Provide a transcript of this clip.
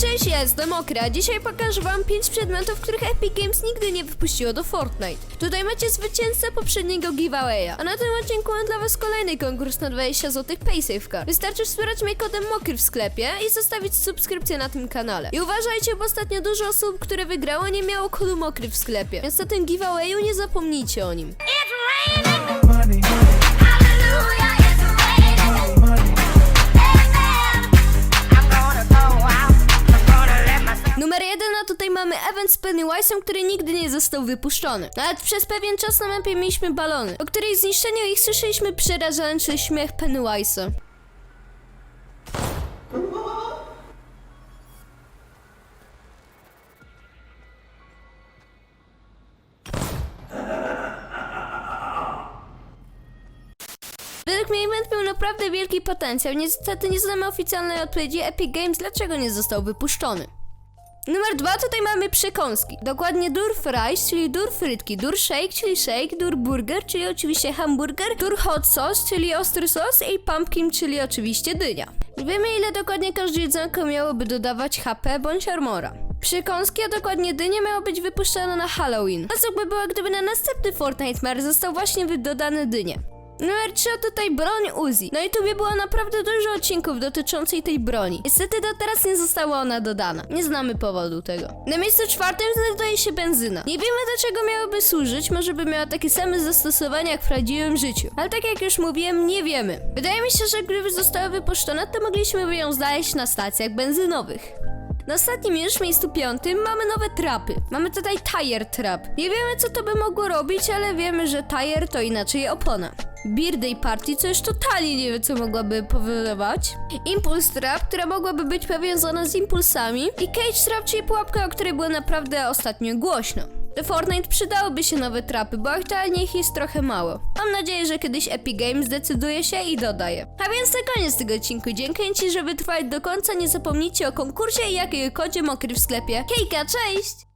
Cześć, ja jestem Okra. Dzisiaj pokażę wam 5 przedmiotów, których Epic Games nigdy nie wypuściło do Fortnite. Tutaj macie zwycięzcę poprzedniego giveawaya. A na tym odcinku mam dla was kolejny konkurs na 20 zł PaySafe Card. Wystarczy wspierać mnie kodem MOKRY w sklepie i zostawić subskrypcję na tym kanale. I uważajcie, bo ostatnio dużo osób, które wygrało, nie miało kodu MOKRY w sklepie. Więc na tym giveawayu nie zapomnijcie o nim. money, tutaj mamy event z Pennywise'em, który nigdy nie został wypuszczony. Nawet przez pewien czas na mapie mieliśmy balony, o której zniszczeniu ich słyszeliśmy przerażający śmiech Pennywise'a. Według mnie event miał naprawdę wielki potencjał. Niestety nie znamy oficjalnej odpowiedzi Epic Games, dlaczego nie został wypuszczony. Numer dwa tutaj mamy przekąski. Dokładnie dur fries, czyli dur frytki, dur shake, czyli shake, dur burger, czyli oczywiście hamburger, dur hot sauce, czyli ostry sos i pumpkin, czyli oczywiście dynia. Wiemy ile dokładnie każde jedzonko miałoby dodawać HP bądź armora. Przekąski, a dokładnie dynie miało być wypuszczone na Halloween. A co by było, gdyby na następny Fortnite Mar został właśnie dodany dynie? Numer 3 tutaj broń Uzi. Na YouTubie było naprawdę dużo odcinków dotyczących tej broni. Niestety do teraz nie została ona dodana. Nie znamy powodu tego. Na miejscu czwartym znajduje się benzyna. Nie wiemy do czego miałaby służyć, może by miała takie same zastosowania jak w prawdziwym życiu. Ale tak jak już mówiłem, nie wiemy. Wydaje mi się, że gdyby została wypuszczona, to mogliśmy ją znaleźć na stacjach benzynowych. Na ostatnim już miejscu piątym mamy nowe trapy. Mamy tutaj tire trap. Nie wiemy co to by mogło robić, ale wiemy, że tire to inaczej opona. Birthday Party, co już totalnie nie wiem, co mogłaby powodować. Impulse Trap, która mogłaby być powiązana z impulsami. I Cage Trap, czyli pułapka, o której było naprawdę ostatnio głośno. Do Fortnite przydałyby się nowe trapy, bo aktualnie ich jest trochę mało. Mam nadzieję, że kiedyś Epic Games zdecyduje się i dodaje. A więc to koniec tego odcinku. Dziękuję Ci, że wytrwałeś do końca. Nie zapomnijcie o konkursie i jakiego kodzie mokry w sklepie. Hejka, cześć!